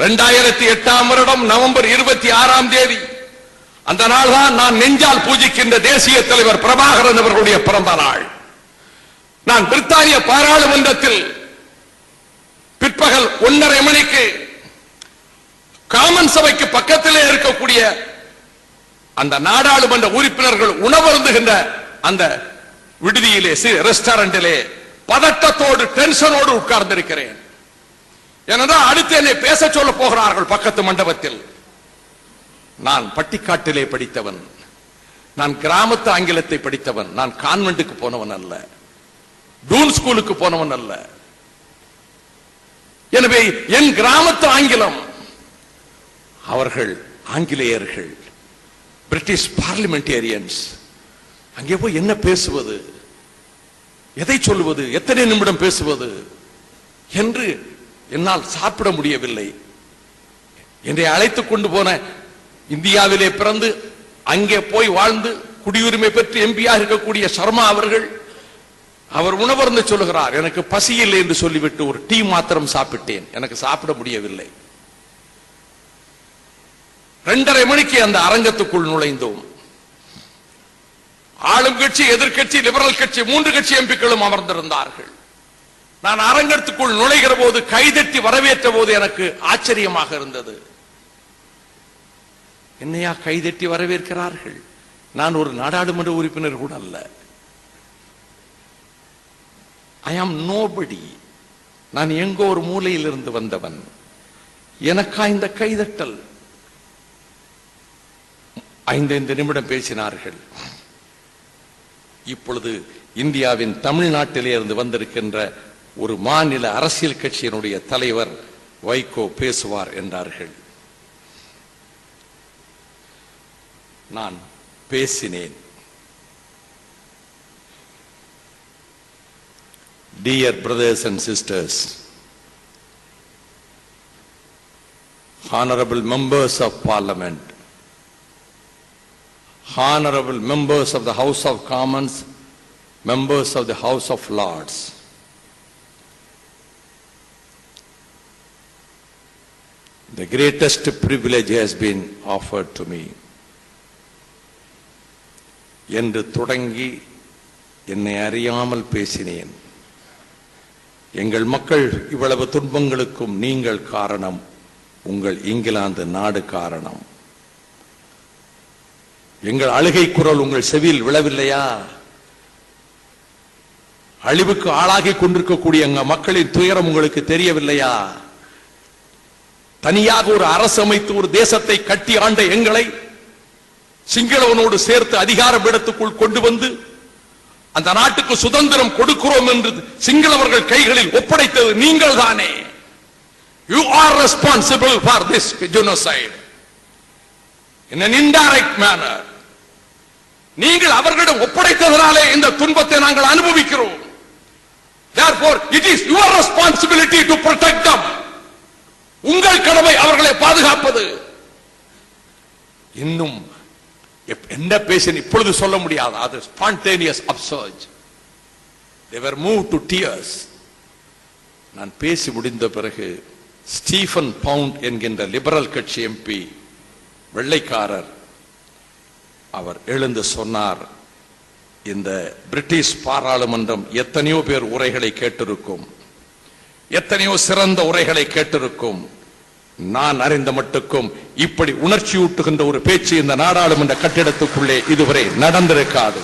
இரண்டாயிரத்தி எட்டாம் வருடம் நவம்பர் இருபத்தி ஆறாம் தேதி. அந்த நாள் தான் நான் நெஞ்சால் பூஜிக்கின்ற தேசிய தலைவர் பிரபாகரன் அவர்களுடைய பிறந்த நாள். நான் பிரித்தானிய பாராளுமன்றத்தில் பிற்பகல் ஒன்றரை மணிக்கு காமன் சபைக்கு பக்கத்திலே இருக்கக்கூடிய அந்த நாடாளுமன்ற உறுப்பினர்கள் உணவருந்துகின்ற அந்த விடுதியிலே ரெஸ்டாரண்டிலே பதட்டத்தோடு டென்ஷனோடு உட்கார்ந்திருக்கிறேன். ஏனென்றால் அடுத்து என்னை பேச சொல்ல போகிறார்கள் பக்கத்து மண்டபத்தில். நான் பட்டிக்காட்டிலே படித்தவன். நான் கிராமத்து ஆங்கிலத்தை படித்தவன். நான் கான்வென்ட்டுக்கு போனவன் அல்ல. டூன் ஸ்கூலுக்கு போனவன் அல்ல. எனவே என் கிராமத்து ஆங்கிலம் அவர்கள் ஆங்கிலேயர்கள் பிரிட்டிஷ் பார்லிமெண்டேரியன்ஸ் அங்கே போய் என்ன பேசுவது? எதை சொல்லுவது எத்தனை நிமிடம் பேசுவது? என்று என்னால் சாப்பிட முடியவில்லை. என்னை அழைத்துக் கொண்டு போன இந்தியாவிலே பிறந்து அங்கே போய் வாழ்ந்து குடியுரிமை பெற்று எம்பியா இருக்கக்கூடிய சர்மா அவர்கள் அவர் உணவருந்து சொல்லுகிறார் எனக்கு பசி இல்லை என்று சொல்லிவிட்டு ஒரு டீ மாத்திரம் சாப்பிட்டேன். எனக்கு சாப்பிட முடியவில்லை. இரண்டரை மணிக்கு அந்த அரங்கத்துக்குள் நுழைந்தோம். ஆளும் கட்சி எதிர்க்கட்சி லிபரல் கட்சி மூன்று கட்சி எம்பிக்களும் அமர்ந்திருந்தார்கள். நான் அரங்கத்துக்குள் நுழைகிற போது கைதட்டி வரவேற்ற போது எனக்கு ஆச்சரியமாக இருந்தது. என்னையா கைதட்டி வரவேற்கிறார்கள்? நான் ஒரு நாடாளுமன்ற உறுப்பினர் கூட அல்ல. ஐ ஆம் நோபடி நான் எங்கோ ஒரு மூலையில் இருந்து வந்தவன். எனக்கா இந்த கைதட்டல். ஐந்து நிமிடம் பேசினார்கள். இப்பொழுது இந்தியாவின் தமிழ்நாட்டிலே இருந்து வந்திருக்கின்ற ஒரு மாநில அரசியல் கட்சியினுடைய தலைவர் வைகோ பேசுவார் என்றார்கள் நான் பேசினேன் Dear brothers and sisters, honorable members of parliament, honorable members of the House of Commons, members of the House of Lords, the greatest privilege has been offered to me. என்று தொடங்கி என்னை அறியாமல் பேசினேன். எங்கள் மக்கள் இவ்வளவு துன்பங்களுக்கும் நீங்கள் காரணம் உங்கள் இங்கிலாந்து நாடு காரணம். எங்கள் அழுகை குரல் உங்கள் செவியில் விழவில்லையா? அழிவுக்கு ஆளாகி கொண்டிருக்கக்கூடிய எங்க மக்களின் துயரம் உங்களுக்கு தெரியவில்லையா? தனியாக ஒரு அரசு அமைத்து ஒரு தேசத்தை கட்டி ஆண்ட எங்களை சிங்களவனோடு சேர்த்து அதிகார பீடத்துக்குள் கொண்டு வந்து அந்த நாட்டுக்கு சுதந்திரம் கொடுக்கிறோம் என்று சிங்களவர்கள் கைகளில் ஒப்படைத்தது நீங்கள் தானே you are responsible for this genocide in நீங்கள் அவர்களிடம் ஒப்படைத்ததனாலே இந்த துன்பத்தை நாங்கள் அனுபவிக்கிறோம். Therefore it is your responsibility to protect உங்கள் கடமை அவர்களை பாதுகாப்பது. இன்னும் என்ன பேசின இப்பொழுது சொல்ல முடியாது. அது spontaneous upsurge they were move to tears நான் பேசி முடிந்த பிறகு ஸ்டீஃபன் பவுண்ட் என்கின்ற லிபரல் கட்சி எம்பி வெள்ளைக்காரர் அவர் எழுந்து சொன்னார் இந்த பிரிட்டிஷ் பாராளுமன்றம் எத்தனையோ பேர் உரைகளை கேட்டிருக்கும். எத்தனையோ சிறந்த உரைகளை கேட்டிருக்கும். நான் அறிந்த மட்டுக்கும் இப்படி உணர்ச்சியூட்டுகின்ற ஒரு பேச்சு இந்த நாடாளுமன்ற கட்டிடத்துக்குள்ளே இதுவரை நடந்திருக்காது.